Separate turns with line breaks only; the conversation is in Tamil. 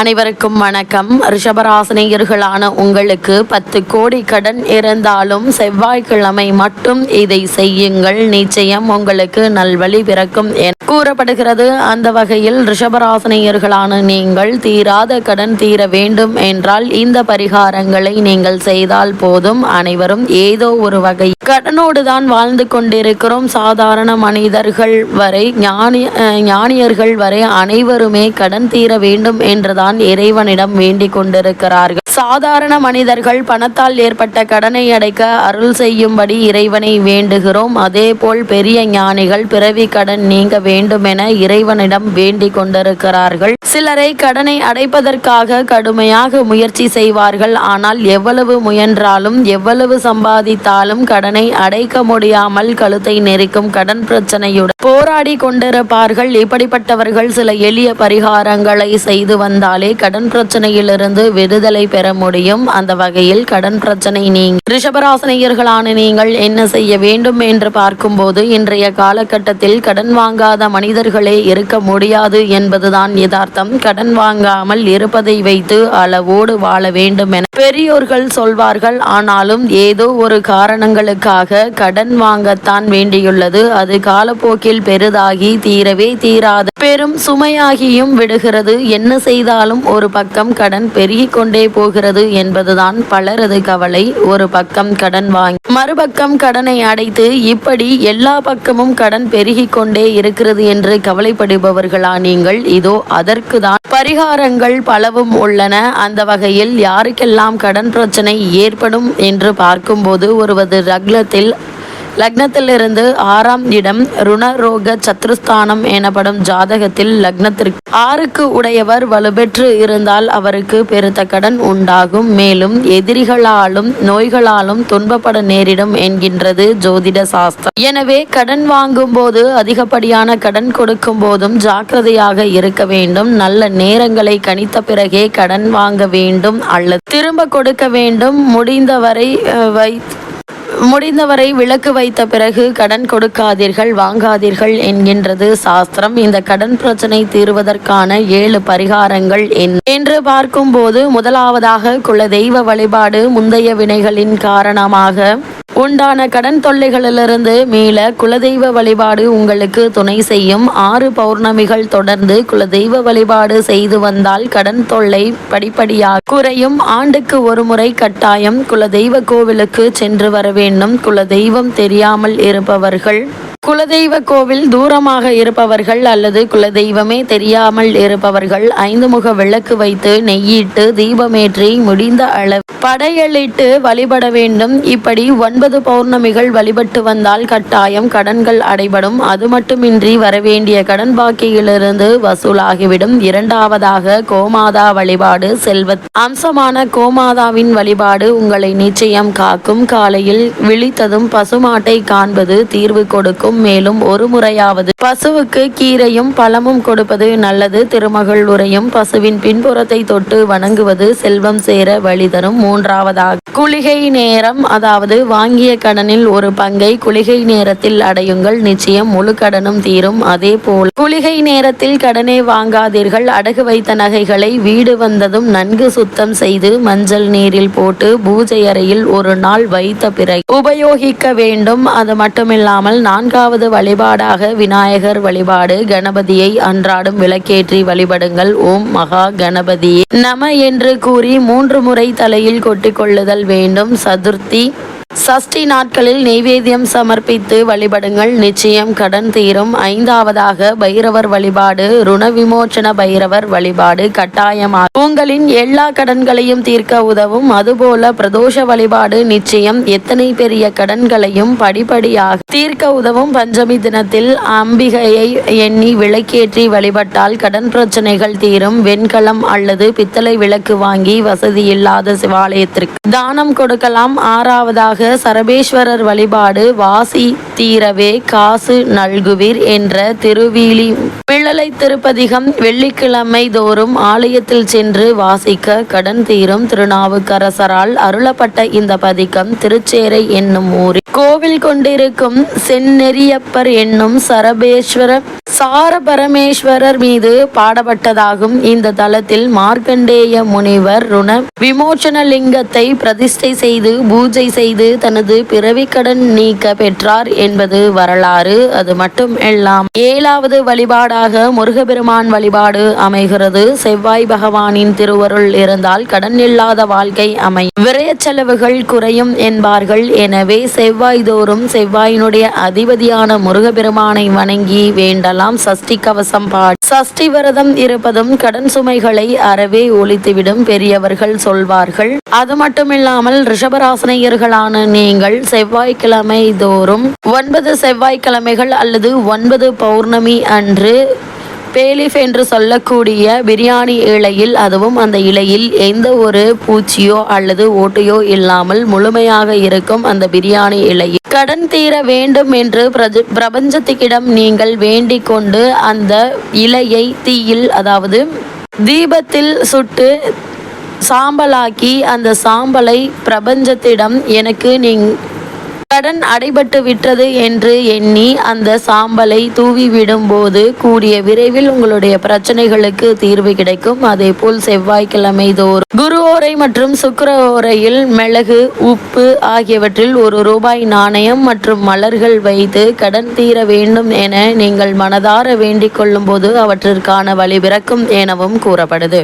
அனைவருக்கும் வணக்கம். ரிஷபராசினியர்களான உங்களுக்கு பத்து கோடி கடன் இருந்தாலும் செவ்வாய்க்கிழமை மட்டும் இதை செய்யுங்கள். நிச்சயம் உங்களுக்கு நல்வழி பிறக்கும் என கூறப்படுகிறது. அந்த வகையில் ரிஷபராசினியர்களான நீங்கள் தீராத கடன் தீர வேண்டும் என்றால் இந்த பரிகாரங்களை நீங்கள் செய்தால் போதும். அனைவரும் ஏதோ ஒரு வகை கடனோடு தான் வாழ்ந்து கொண்டிருக்கிறோம். சாதாரண மனிதர்கள் வரை ஞானி ஞானியர்கள் வரை அனைவருமே கடன் தீர வேண்டும் என்றுதான் இறைவனிடம் வேண்டிக் கொண்டிருக்கிறார்கள். சாதாரண மனிதர்கள் பணத்தால் ஏற்பட்ட கடனை அடைக்க அருள் செய்யும்படி இறைவனை வேண்டுகிறோம். அதேபோல் பெரிய ஞானிகள் பிறவி கடன் நீங்க வேண்டும் என இறைவனிடம் வேண்டிக் கொண்டிருக்கிறார்கள். சிலரை கடனை அடைப்பதற்காக கடுமையாக முயற்சி செய்வார்கள். ஆனால் எவ்வளவு முயன்றாலும் எவ்வளவு சம்பாதித்தாலும் கடனை அடைக்க முடியாமல் கழுத்தை நெரிக்கும் கடன் பிரச்சனையுடன் போராடி கொண்டிருப்பார்கள். இப்படிப்பட்டவர்கள் சில எளிய பரிகாரங்களை செய்து வந்தார் செய்தாலே கடன் பிரச்சனையிலிருந்து விடுதலை பெற முடியும். அந்த வகையில் கடன் பிரச்சனை நீங்க ரிஷபராசனையர்களான நீங்கள் என்ன செய்ய வேண்டும் என்று பார்க்கும்போது இன்றைய காலகட்டத்தில் கடன் வாங்காத மனிதர்களே இருக்க முடியாது என்பதுதான் யதார்த்தம். கடன் வாங்காமல் இருப்பதை வைத்து அளவோடு வாழ வேண்டும் என பெரியோர்கள் சொல்வார்கள். ஆனாலும் ஏதோ ஒரு காரணங்களுக்காக கடன் வாங்கத்தான் வேண்டியுள்ளது. அது காலப்போக்கில் பெரிதாகி தீரவே தீராது. பெரும் சுமையாகியும் விடுகிறது. என்ன செய்தாலும் ஒரு பக்கம் கடன் பெருகிக் கொண்டே போகிறது என்பதுதான் பலரது கவலை. ஒரு பக்கம் கடன் வாங்கி மறுபக்கம் கடனை அடைத்து இப்படி எல்லா பக்கமும் கடன் பெருகிக் கொண்டே இருக்கிறது என்று கவலைப்படுபவர்களா நீங்கள்? இதோ அதற்கு தான் பரிகாரங்கள் பலவும் உள்ளன. அந்த வகையில் யாருக்கெல்லாம் கடன் பிரச்சனை ஏற்படும் என்று பார்க்கும்போது ஒருவது ரக்லத்தில் லக்னத்திலிருந்து ஆறாம் இடம் ருணரோக சத்ருஸ்தானம் எனப்படும் ஜாதகத்தில் லக்னத்திற்கு ஆறுக்கு உடையவர் வலுப்பெற்று இருந்தால் அவருக்கு பெருத்த கடன் உண்டாகும். மேலும் எதிரிகளாலும் நோய்களாலும் துன்பப்பட நேரிடும் என்கின்றது ஜோதிட சாஸ்திரம். எனவே கடன் வாங்கும் போது அதிகப்படியான கடன் கொடுக்கும் போதும் ஜாக்கிரதையாக இருக்க வேண்டும். நல்ல நேரங்களை கணித்த பிறகே கடன் வாங்க வேண்டும். அல்லது திரும்ப கொடுக்க வேண்டும். முடிந்தவரை வை முடிந்தவரை விலக்கு வைத்த பிறகு கடன் கொடுக்காதீர்கள் வாங்காதீர்கள் என்கின்றது சாஸ்திரம். இந்த கடன் பிரச்சனை தீர்வதற்கான ஏழு பரிகாரங்கள் என்று பார்க்கும்போது முதலாவதாக குலதெய்வ வழிபாடு முந்தைய வினைகளின் காரணமாக உண்டான கடன் தொல்லைகளிலிருந்து மீள குலதெய்வ வழிபாடு உங்களுக்கு துணை செய்யும். ஆறு பௌர்ணமிகள் தொடர்ந்து குலதெய்வ வழிபாடு செய்து வந்தால் கடன் தொல்லை படிப்படியாக குறையும். ஆண்டுக்கு ஒரு முறை கட்டாயம் குலதெய்வ கோவிலுக்கு சென்று வர வேண்டும். குலதெய்வம் தெரியாமல் இருப்பவர்கள் குலதெய்வ கோவில் தூரமாக இருப்பவர்கள் அல்லது குலதெய்வமே தெரியாமல் இருப்பவர்கள் ஐந்து முக விளக்கு வைத்து நெய்யிட்டு தீபமேற்றி முடிந்த அளவு படையலிட்டு வழிபட வேண்டும். இப்படி ஒன்பது பௌர்ணமிகள் வழிபட்டு வந்தால் கட்டாயம் கடன்கள் அடைபடும். அது மட்டுமின்றி வரவேண்டிய கடன் பாக்கியிலிருந்து வசூலாகிவிடும். இரண்டாவதாக கோமாதா வழிபாடு செல்வ அம்சமான கோமாதாவின் வழிபாடு உங்களை நிச்சயம் காக்கும். காலையில் விழித்ததும் பசுமாட்டை காண்பது தீர்வு கொடுக்கும். மேலும் ஒரு முறையாவது. பசுவுக்கு கீரையும் பழமும் கொடுப்பது நல்லது. திருமகள் உரையும் பசுவின் பின்புறத்தை தொட்டு வணங்குவது செல்வம் சேர வழி தரும் மூன்றாவதாக. குளிகை நேரம் அதாவது வாங்கிய கடனில் ஒரு பங்கை குளிகை நேரத்தில் அடையுங்கள். நிச்சயம் முழு கடனும் தீரும் அதே போல். குளிகை நேரத்தில் கடனை வாங்காதீர்கள். அடகு வைத்த நகைகளை வீடு வந்ததும் நன்கு சுத்தம் செய்து மஞ்சள் நீரில் போட்டு பூஜை அறையில் ஒரு நாள் வைத்த பிறகு. உபயோகிக்க வேண்டும். அது மட்டுமில்லாமல் நான்காவது வழிபாடாக விநாயகர் வழிபாடு. கணபதியை அன்றாடம் விளக்கேற்றி வழிபடுங்கள். ஓம் மகா கணபதியே. நம என்று கூறி மூன்று முறை தலையில் கொட்டிக்கொள்ளுதல் வேண்டும். சதுர்த்தி சஷ்டி நாட்களில் நெய்வேத்தியம் சமர்ப்பித்து வழிபடுங்கள். நிச்சயம் கடன் தீரும். ஐந்தாவதாக பைரவர் வழிபாடு ருண விமோச்சன பைரவர் வழிபாடு கட்டாயமாக உங்களின் எல்லா கடன்களையும் தீர்க்க உதவும். அதுபோல பிரதோஷ வழிபாடு நிச்சயம் எத்தனை பெரிய கடன்களையும் படிப்படியாக தீர்க்க உதவும். பஞ்சமி தினத்தில் அம்பிகையை எண்ணி விளக்கேற்றி வழிபட்டால் கடன் பிரச்சனைகள் தீரும். வெண்கலம் அல்லது பித்தளை விளக்கு வாங்கி வசதி இல்லாத சிவாலயத்திற்கு தானம் கொடுக்கலாம். ஆறாவதாக சரபேஸ்வரர் வழிபாடு வாசி தீரவே காசு நல்குவீர் என்ற திருவீலி பிள்ளலை திருப்பதிகம் வெள்ளிக்கிழமை தோறும் ஆலயத்தில் சென்று வாசிக்க கடன் தீரும் திருநாவுக்கரசரால் அருளப்பட்ட இந்த பதிகம் திருச்சேரை என்னும் ஊரில். கோவில் கொண்டிருக்கும் செந்நெறியப்பர் என்னும் சரபேஸ்வர சார பரமேஸ்வரர் மீது பாடப்பட்டதாகும் இந்த தலத்தில் மார்க்கண்டேய முனிவர் ருண விமோச்சன லிங்கத்தை பிரதிஷ்டை செய்து பூஜை செய்து தனது பிறவிக்கடன் நீக்க பெற்றார் என்பது வரலாறு. அது மட்டும் எல்லாம் ஏழாவது வழிபாடாக முருகபெருமான் வழிபாடு அமைகிறது. செவ்வாய் பகவானின் திருவருள் இருந்தால் கடன் இல்லாத வாழ்க்கை அமையும் விரைய செலவுகள் குறையும் என்பார்கள். எனவே செவ்வாய் தோறும் செவ்வாயினுடைய அதிபதியான முருகபெருமானை வணங்கி வேண்டலாம். சஷ்டி கவசம் பாடி சஷ்டி விரதம் இருப்பதும் கடன் சுமைகளை அறவே ஒழித்துவிடும் பெரியவர்கள் சொல்வார்கள். அது மட்டுமில்லாமல் ரிஷபராசனையர்களான நீங்கள் செவ்வாய்க்கிழமை தோறும் ஒன்பது செவ்வாய்க்கிழமைகள் அல்லது ஒன்பது பௌர்ணமி அன்று பேலிஃப் என்று சொல்லக்கூடிய பிரியாணி இலையில் அதுவும் அந்த இலையில் எந்த ஒரு பூச்சியோ அல்லது ஓட்டையோ இல்லாமல் முழுமையாக இருக்கும் அந்த பிரியாணி இலையில். கடன் தீர வேண்டும் என்று பிரஜ- பிரபஞ்சத்துக்கிடம் நீங்கள் வேண்டிக் கொண்டு அந்த இலையை தீயில் அதாவது தீபத்தில் சுட்டு சாம்பலாக்கி அந்த சாம்பலை பிரபஞ்சத்திடம் எனக்கு நீங் கடன் அடைபட்டு விட்டது என்று எண்ணி அந்த சாம்பலை தூவி விடும்போது கூடிய விரைவில் உங்களுடைய பிரச்சனைகளுக்கு தீர்வு கிடைக்கும். அதே போல் செவ்வாய்க்கிழமை தோறும் குரு ஓரை மற்றும் சுக்கர ஓரையில் மிளகு உப்பு ஆகியவற்றில் ஒரு ரூபாய் நாணயம் மற்றும் மலர்கள் வைத்து கடன் தீர வேண்டும் என நீங்கள் மனதார வேண்டிக் கொள்ளும் போது அவற்றிற்கான வழி பிறக்கும் எனவும் கூறப்படுது.